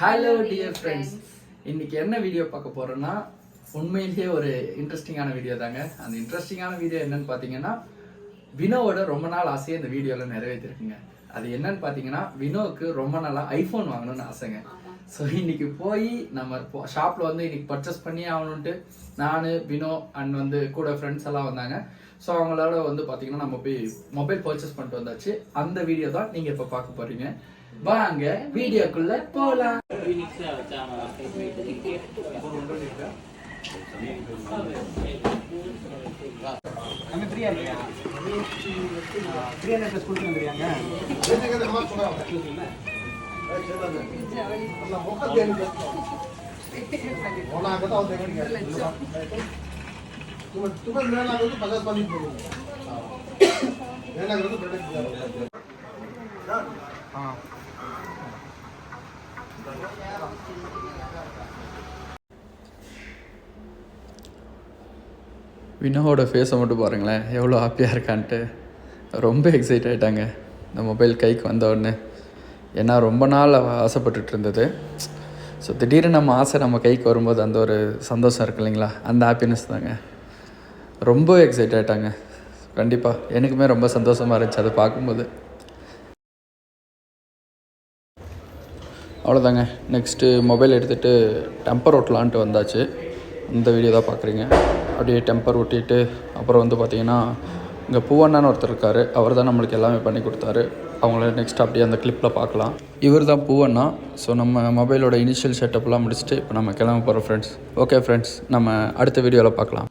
Hello dear friends இன்னைக்கு என்ன video பார்க்க போறோம்னா உண்மையிலேயே ஒரு இன்ட்ரெஸ்டிங்கான வீடியோ தாங்க. அந்த இன்ட்ரெஸ்டிங்கான வீடியோ என்னன்னு பார்த்தீங்கன்னா வினோவோட ரொம்ப நாள் ஆசையை இந்த வீடியோவில் நிறைவேற்றிருக்குங்க. அது என்னன்னு பார்த்தீங்கன்னா வினோவுக்கு ரொம்ப நாளாக ஐஃபோன் வாங்கணும்னு ஆசைங்க. ஸோ இன்னைக்கு போய் நம்ம ஷாப்பில் வந்து இன்னைக்கு பர்ச்சேஸ் பண்ணி ஆகணுன்ட்டு நான் வினோ அண்ட் வந்து கூட ஃப்ரெண்ட்ஸ் எல்லாம் வந்தாங்க ஸோ அவங்களோட வந்து பார்த்தீங்கன்னா நம்ம போய் மொபைல் பர்ச்சேஸ் பண்ணிட்டு வந்தாச்சு அந்த வீடியோ தான் நீங்கள் இப்போ பார்க்க போறீங்க வாங்க வீடியோக்குள்ள போலாம் நம்ம ஃப்ரீயா வந்துருக்காங்க வினோவோட ஃபேஸை மட்டும் பாருங்களேன். எவ்வளோ ஹாப்பியாக இருக்கான்ட்டு. ரொம்ப எக்ஸைட் ஆகிட்டாங்க இந்த மொபைல் கைக்கு வந்த உடனே. ஏன்னா ரொம்ப நாள் ஆசைப்பட்டுட்டு இருந்தது. ஸோ திடீர்னு நம்ம ஆசை நம்ம கைக்கு வரும்போது அந்த ஒரு சந்தோஷம் இருக்கு இல்லைங்களா? அந்த ஹாப்பினஸ் தாங்க. ரொம்ப எக்ஸைட் ஆகிட்டாங்க கண்டிப்பாக எனக்குமே ரொம்ப சந்தோஷமாக இருந்துச்சு அதை பார்க்கும்போது. அவ்வளோதாங்க நெக்ஸ்ட்டு மொபைல் எடுத்துகிட்டு டெம்பர் ஓட்டலான்ட்டு வந்தாச்சு. இந்த வீடியோ தான் பார்க்குறீங்க. அப்படியே டெம்பர் ஒட்டிட்டு அப்புறம் வந்து பார்த்திங்கன்னா இங்கே பூவண்ணான்னு ஒருத்தர் இருக்கார். அவர் தான் நம்மளுக்கு எல்லாமே பண்ணி கொடுத்தாரு. அவங்கள நெக்ஸ்ட் அப்படியே அந்த கிளிப்பில் பார்க்கலாம். இவர் தான் பூவண்ணா. ஸோ நம்ம மொபைலோட இனிஷியல் செட்டப்லாம் முடிச்சுட்டு இப்போ நம்ம கிளம்ப போகிறோம் ஃப்ரெண்ட்ஸ் ஓகே ஃப்ரெண்ட்ஸ் நம்ம அடுத்த வீடியோவில் பார்க்கலாம்.